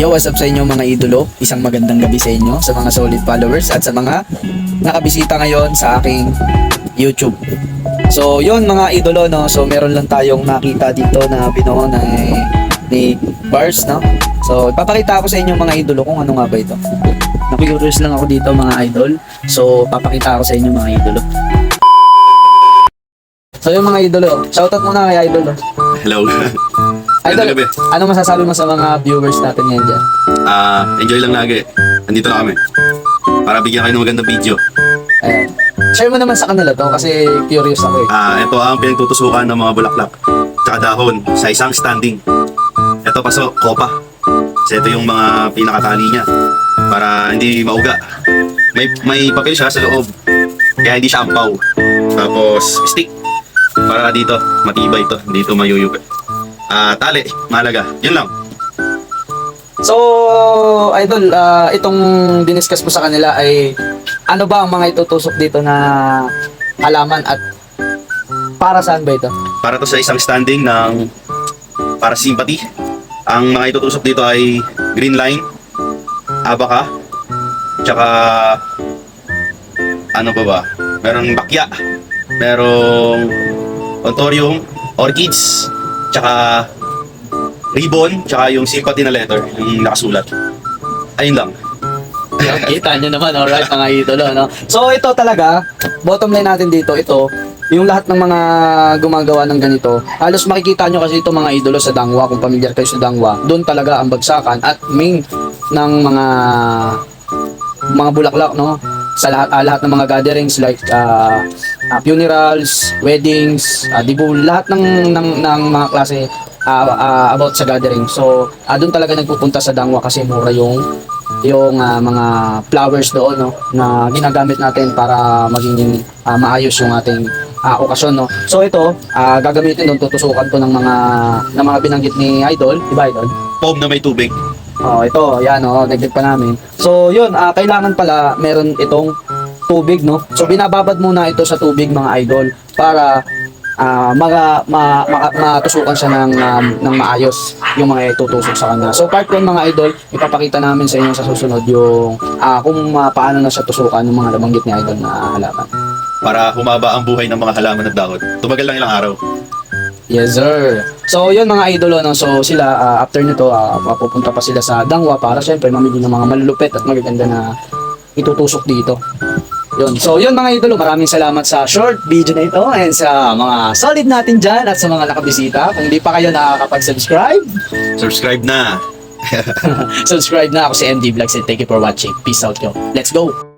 Yo, what's up sa inyo mga idolo? Isang magandang gabi sa inyo, sa mga solid followers at sa mga nakabisita ngayon sa aking YouTube. So, yun mga idolo, no? So, meron lang tayong nakita dito na binuo na ni Bars, no? So, papakita ko sa inyo mga idolo kung ano nga ba ito. Nakurious lang ako dito mga idol. So, papakita ko sa inyo mga idolo. So, yung mga idolo, shoutout muna kay idol. no? Hello. Idol, gabi. ano masasabi mo sa mga viewers natin ngayon dyan? Ah, enjoy lang lagi. Nandito na kami. Para bigyan kayo ng magandang video. Ayan. Share mo naman sa kanila to kasi curious ako eh. Ah, ito ang pinagtutusukan ng mga bulaklak. Tsaka dahon sa isang standing. Ito paso, kopa. Kasi ito yung mga pinakatali niya. Para hindi mauga. May, may papel siya sa loob. Kaya hindi siya ampaw. Tapos, stick. Para dito, matibay ito. Hindi ito mayuyuga. Ah, tali. Mahalaga. Yun lang. So, idol, ah, itong diniscuss mo sa kanila ay ano ba ang mga itutusok dito na halaman at para saan ba ito? Para to sa isang standing ng para sympathy. Ang mga itutusok dito ay green line, abaka, tsaka ano ba ba? Merong bakya, merong ontorium, orchids, tsaka ribbon, tsaka yung sympathy na letter, yung nakasulat. Ayun lang. Yan, Kita nyo naman, alright mga idolo, no? So, ito talaga, bottom line natin dito, ito, yung lahat ng mga gumagawa ng ganito, halos makikita nyo kasi ito mga idolo sa Dangwa, kung pamilyar kayo sa Dangwa, doon talaga ang bagsakan at main ng mga mga bulaklak, no? Sa lahat, ah, lahat ng mga gatherings like ah, ah, funerals, weddings, uh, dibul, lahat ng, ng, ng mga klase ah, ah, about sa gathering. So, ah, doon talaga nagpupunta sa Dangwa kasi mura yung yung ah, mga flowers doon no na ginagamit natin para maging ah, maayos yung ating ah, okasyon no. So ito, ah, gagamitin doon tutusukan to ng mga ng mga binanggit ni Idol, di Idol? Foam na may tubig. Oh, ito, yan oh, dagdag pa namin. So, yun, ah, kailangan pala meron itong tubig, no? So, binababad muna ito sa tubig, mga idol, para ah maga, ma, ma, matusukan siya ng, um, ng maayos yung mga itutusok sa kanya. So, part 1, mga idol, ipapakita namin sa inyo sa susunod yung ah, kung ah, paano na siya tusukan yung mga nabanggit ni idol na halaman. Para humaba ang buhay ng mga halaman at dahon. Tumagal lang ilang araw. Yes, sir. So, yun mga idol, no? So, sila, ah, after nito, uh, papupunta pa sila sa Dangwa para syempre mamili ng mga malulupet at magaganda na itutusok dito. Yun. So, yun mga idolo, maraming salamat sa short video na ito and sa mga solid natin dyan at sa mga nakabisita. Kung hindi pa kayo nakakapag-subscribe, Subscribe na. subscribe na ako si MD Vlogs and thank you for watching. Peace out yo. Let's go!